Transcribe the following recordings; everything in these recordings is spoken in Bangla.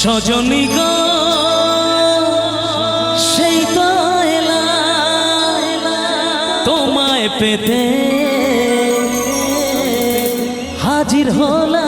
সজনী গ সেই তো তোমায় পেতে হাজির হলা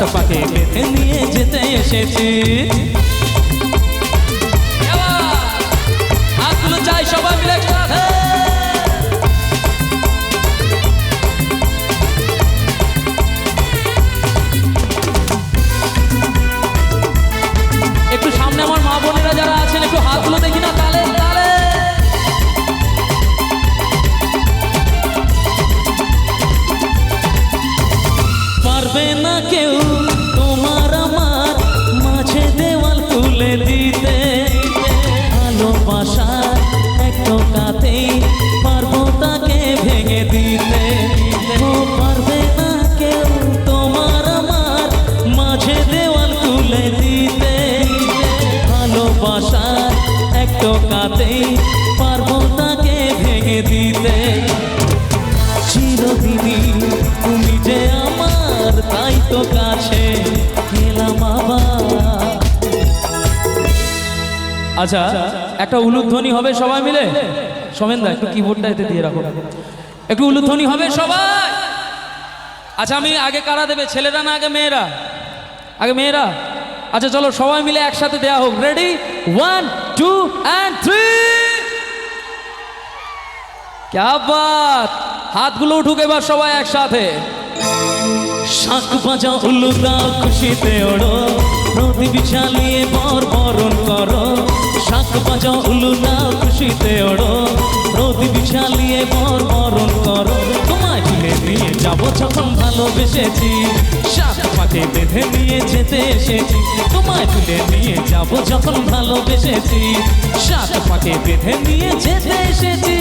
সাত পাকে বেঁধে নিয়ে যেতে এসেছি। পারবে না কেউ। তোমার আমার মাঝে দেওয়াল তুলে দিতে। ভালোবাসার এক কাতেই পারব তাকে ভেঙে দিতে। পারবে না কেউ তোমার আমার দেওয়াল তুলে দিতে। ভালোবাসার এক কাতেই পারব তাকে ভেঙে দিতে। চিরদিনই তাই তো কাছে আবার। আচ্ছা একটা উলুধ্বনি হবে সবাই মিলে? সোমেন দা একটু কিবোর্ডটা এতে দিয়ে রাখো। একটু উলুধ্বনি হবে সবাই? আচ্ছা আমি আগে কারা দেবে? ছেলেরা না আগে মেয়েরা? আগে মেয়েরা? আচ্ছা চলো সবাই মিলে একসাথে দেয়া হোক। Ready one two and three ক্যা বাত? হাতগুলো উঠুক এবার সবাই একসাথে। শাক বাজা উল্লু দাও খুশিতে ওড়ো। প্রদীপ জ্বালিয়ে বর বরণ করো। শাক বাজা উল্লু দাও খুশিতে ওড়ো। প্রদীপ জ্বালিয়ে বর বরণ করো। তোমায় তুলে নিয়ে যাব যখন ভালোবেসেছি। শাক পাকে বেঁধে নিয়ে যেতে এসেছি। তোমায় তুলে নিয়ে যাব যখন ভালোবেসেছি। শাক পাকে বেঁধে নিয়ে যেতে এসেছি।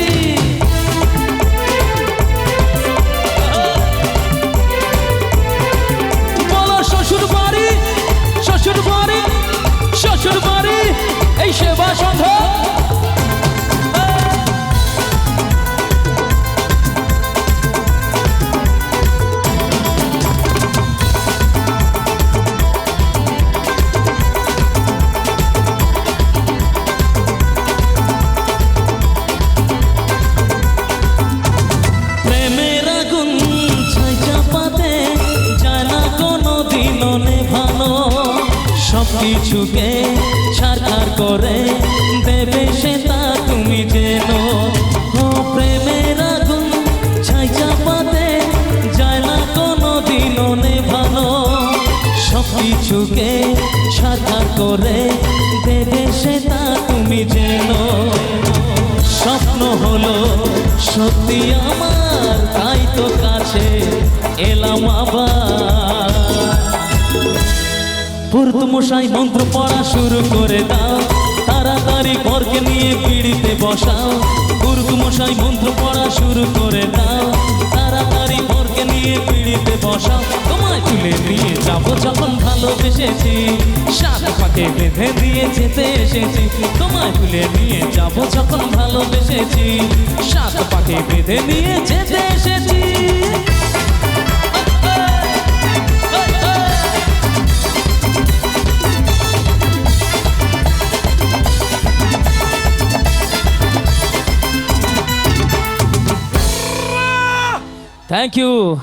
কিছুকে ছাড়খার করে দেবে সে তা তুমি যেন। ও প্রেমের আগুন ছাই চাপাতে যায় না কোনো দিনও নেভানো সব কিছুকে ছাড়খার করে দেবে সে তা তুমি যেন। স্বপ্ন হলো সত্যি আমার, তাই তো কাছে এলাম আবার। পুরুত মশাই মন্ত্র পড়া শুরু করে দাও। তাড়াতাড়ি বরকে নিয়ে পিড়িতে বসাও। পুরুত মশাই মন্ত্র পড়া শুরু করে দাও। তাড়াতাড়ি বরকে নিয়ে পিড়িতে বসাও। তোমায় তুলে নিয়ে যাব যখন ভালোবেসেছি। সাত পাকে বেঁধে দিয়ে যেতে এসেছি। তোমায় তুলে নিয়ে যাব যখন ভালোবেসেছি। সাত পাকে বেঁধে নিয়ে যেতে এসেছি। Thank you.